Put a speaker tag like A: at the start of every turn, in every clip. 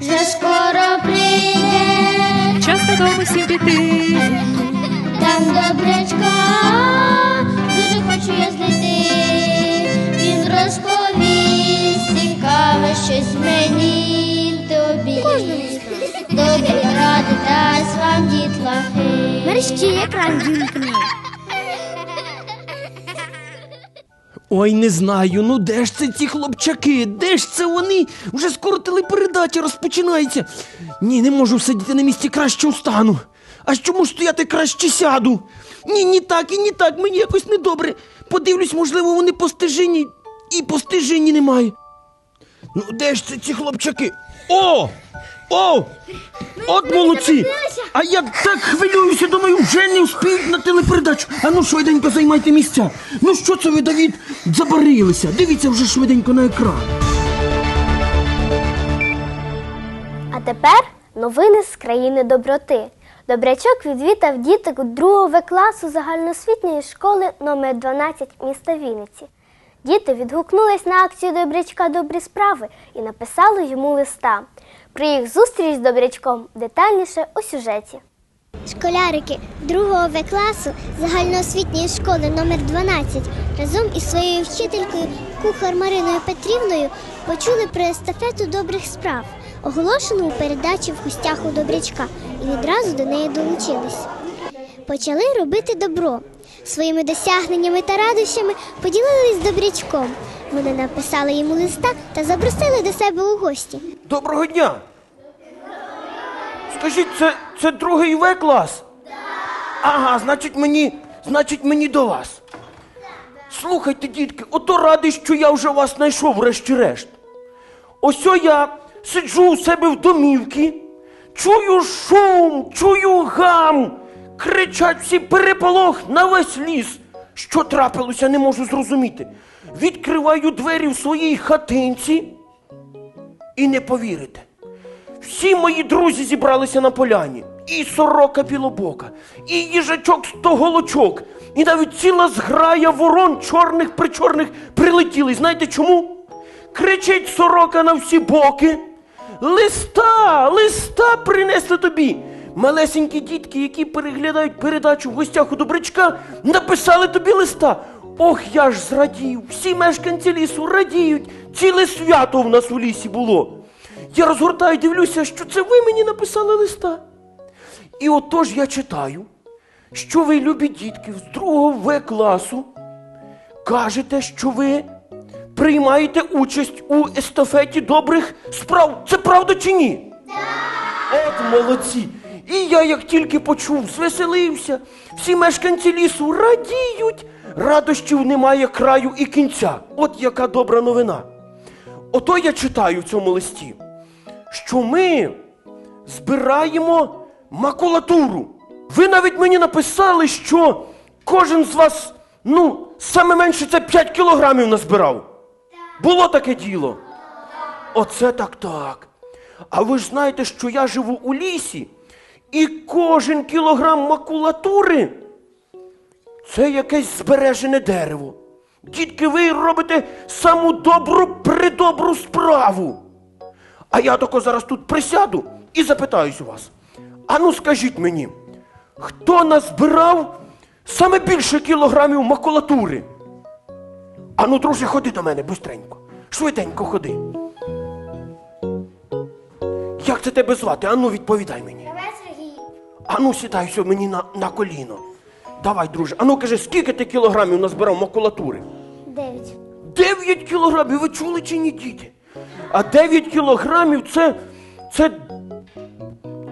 A: вже скоро прийде,
B: Час додому всім піти.
A: там добрячка, дуже хочу я знайти. Він розповість цікаве щось мені тобі. Добрі ради дасть вам дітлахи.
C: Мерщі екран вімкни.
D: Ой, не знаю, ну де ж це ці хлопчаки? Де ж це вони? Вже скоро телепередача розпочинається. Ні, не можу сидіти на місці краще устану. А чому ж стояти краще сяду? Ні, ні так і ні так, мені якось недобре. Подивлюсь, можливо, вони по стежині і по стежині немає. Ну, де ж це ці хлопчаки? О! О! От молодці! А я так хвилююся, думаю, вже не вспіють на телепередачу. А ну швиденько займайте місця. Ну що це ви, Давід, забарилися? Дивіться вже швиденько на екран.
C: А тепер новини з країни доброти. Добрячок відвітав діток 2 В класу загальноосвітньої школи номер 12 міста Вінниці. Діти відгукнулись на акцію Добрячка Добрі справи і написали йому листа. Про їх зустріч з добрячком детальніше у сюжеті.
E: Школярики 2 В класу загальноосвітньої школи номер 12 разом із своєю вчителькою кухар Мариною Петрівною почули про естафету добрих справ, оголошену у передачі в гостях у Добрячка, і відразу до неї долучились. Почали робити добро. Своїми досягненнями та радощами поділились з добрячком. Вони написали йому листа та запросили до себе у гості.
D: Доброго дня! Скажіть, це, це другий В клас? Ага, значить мені, значить мені до вас. Слухайте, дітки, ото радий, що я вже вас знайшов, врешті-решт. Ось я сиджу у себе в домівці, чую шум, чую гам, кричать всі переполох на весь ліс. Що трапилося, не можу зрозуміти. Відкриваю двері в своїй хатинці і не повірите. Всі мої друзі зібралися на поляні. І сорока білобока, і їжачок стоголочок, і навіть ціла зграя ворон чорних причорних прилетіли. Знаєте чому? Кричить сорока на всі боки. Листа, листа принесли тобі. Малесенькі дітки, які переглядають передачу в гостях у добрячка, написали тобі листа. Ох, я ж зрадів. Всі мешканці лісу радіють. Ціле свято в нас у лісі було. Я розгортаю, дивлюся, що це ви мені написали листа. І отож я читаю, що ви, любі дітки, з другого В класу, кажете, що ви приймаєте участь у естафеті добрих справ. Це правда чи ні? От молодці! І я, як тільки почув, звеселився. Всі мешканці лісу радіють. Радощів немає краю і кінця. От яка добра новина. Ото я читаю в цьому листі, що ми збираємо макулатуру. Ви навіть мені написали, що кожен з вас, ну, саме менше це 5 кілограмів назбирав. Було таке діло. Оце так так. А ви ж знаєте, що я живу у лісі, і кожен кілограм макулатури це якесь збережене дерево. Дітки, ви робите саму добру придобру справу. А я тако зараз тут присяду і запитаюсь у вас. Ану, скажіть мені, хто назбирав саме більше кілограмів макулатури? Ану, друже, ходи до мене бистренько. Швиденько ходи. Як це тебе звати? Ану, відповідай мені. Ану, сідай сьо мені на, на коліно. Давай, друже. Ану, кажи, скільки ти кілограмів назбирав макулатури?
E: Дев'ять.
D: 9 кілограмів, ви чули чи ні, діти? А 9 кілограмів це. це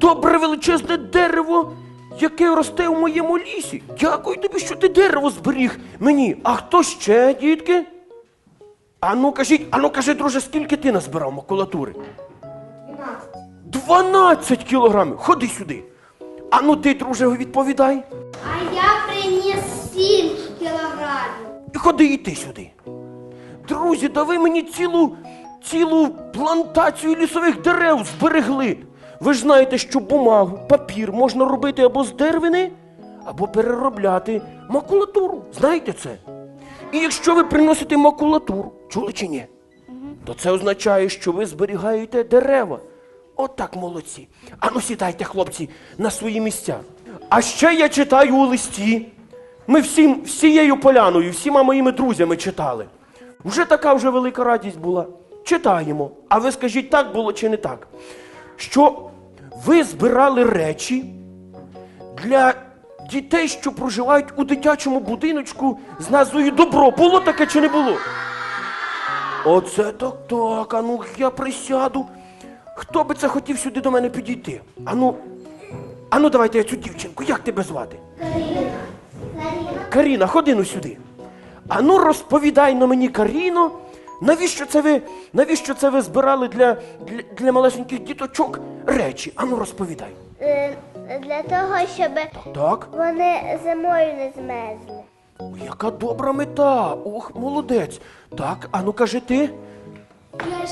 D: добре величезне дерево, яке росте в моєму лісі. Дякую тобі, що ти дерево зберіг мені. А хто ще, дітки? Ану, кажіть, ану, кажи, друже, скільки ти назбирав макулатури? 12. 12 кілограмів. Ходи сюди. Ану, ти, друже, відповідай.
A: А я приніс сім кілограмів.
D: Ходи і ти сюди. Друзі, да ви мені цілу, цілу плантацію лісових дерев зберегли. Ви ж знаєте, що бумагу, папір можна робити або з деревини, або переробляти макулатуру. Знаєте це? І якщо ви приносите макулатуру, чули чи ні? То це означає, що ви зберігаєте дерева. Отак молодці. Ану сідайте, хлопці, на свої місця. А ще я читаю у листі. Ми всім, всією поляною, всіма моїми друзями читали. Вже така вже велика радість була. Читаємо. А ви скажіть, так було чи не так? Що ви збирали речі для дітей, що проживають у дитячому будиночку з назвою Добро. Було таке чи не було? Оце так так, ану я присяду. Хто би це хотів сюди до мене підійти? Ану, ану, давайте я цю дівчинку, як тебе звати? Каріна. Каріна, ходи ну сюди. Ану, розповідай на мені, Каріно, навіщо це ви, навіщо це ви збирали для, для, для малесеньких діточок речі? Ану, розповідай.
E: Е, Для того, щоб
D: Так?
E: вони зимою не змерзли.
D: О, яка добра мета. Ох, молодець. Так, ану кажи ти.
A: Я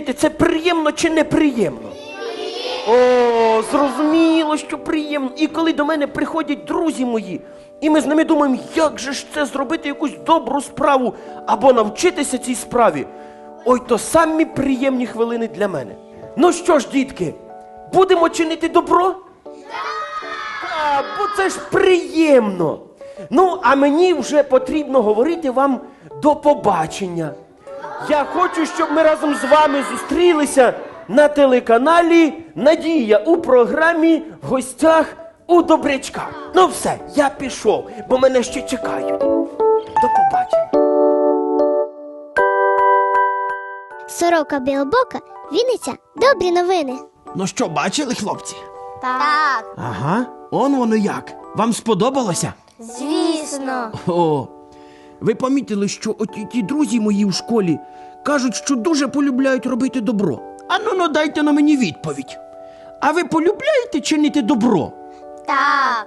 D: Це приємно чи неприємно? О, зрозуміло, що приємно. І коли до мене приходять друзі мої, і ми з ними думаємо, як же ж це зробити якусь добру справу або навчитися цій справі. Ой, то самі приємні хвилини для мене. Ну що ж, дітки, будемо чинити добро? Так, бо це ж приємно. Ну, а мені вже потрібно говорити вам до побачення. Я хочу, щоб ми разом з вами зустрілися
F: на телеканалі Надія у програмі в гостях у Добрячка. Ну все, я пішов, бо мене ще чекають. До побачення.
E: Сорока Білбока, Вінниця, добрі новини.
D: Ну що, бачили, хлопці?
C: Так,
D: Ага, он воно як. Вам сподобалося?
C: звісно.
D: О, ви помітили, що оті ті друзі мої в школі кажуть, що дуже полюбляють робити добро. А ну ну дайте на мені відповідь. А ви полюбляєте чинити добро?
C: Так.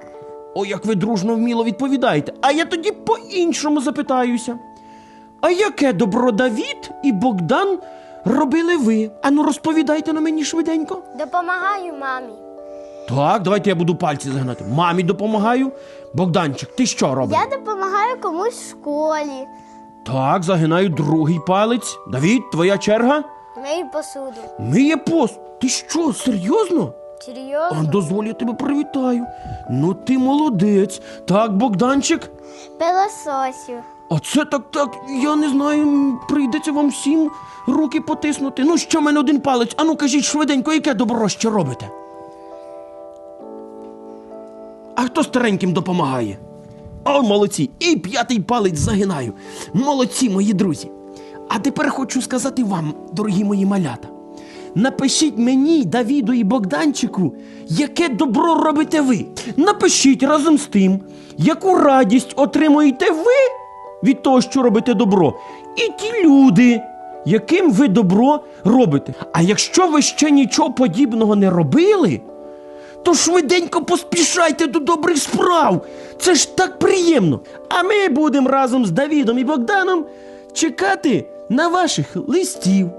D: О, як ви дружно вміло відповідаєте. А я тоді по-іншому запитаюся. А яке добро Давід і Богдан робили ви? Ану, розповідайте на мені швиденько.
C: Допомагаю мамі.
D: Так, давайте я буду пальці загнати. Мамі допомагаю. Богданчик, ти що робиш?
C: Я допомагаю комусь в школі.
D: Так, загинаю другий палець. Давід, твоя черга?
C: Мию посуду.
D: Миє пост. Ти що, серйозно? А,
C: Серйозно?
D: дозволь, я тебе привітаю. Ну ти молодець. Так, Богданчик.
C: Пилососю.
D: Оце так так. Я не знаю, прийдеться вам всім руки потиснути. Ну, що в мене один палець? Ану, кажіть швиденько, яке добро ще робите? А хто стареньким допомагає? О, молодці! І п'ятий палець загинаю. Молодці, мої друзі. А тепер хочу сказати вам, дорогі мої малята. Напишіть мені, Давіду і Богданчику, яке добро робите ви. Напишіть разом з тим, яку радість отримуєте ви від того, що робите добро, і ті люди, яким ви добро робите. А якщо ви ще нічого подібного не робили, то швиденько поспішайте до добрих справ. Це ж так приємно. А ми будемо разом з Давідом і Богданом чекати на ваших листів.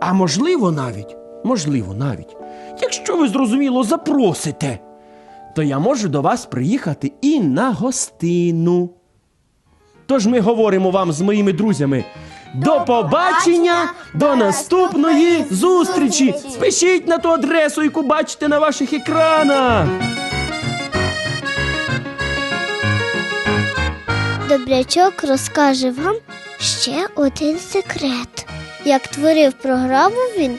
D: А можливо навіть, можливо навіть, якщо ви зрозуміло запросите, то я можу до вас приїхати і на гостину. Тож ми говоримо вам з моїми друзями. До побачення, до наступної зустрічі. Спишіть на ту адресу, яку бачите на ваших екранах.
E: Добрячок розкаже вам ще один секрет. Як творив програму він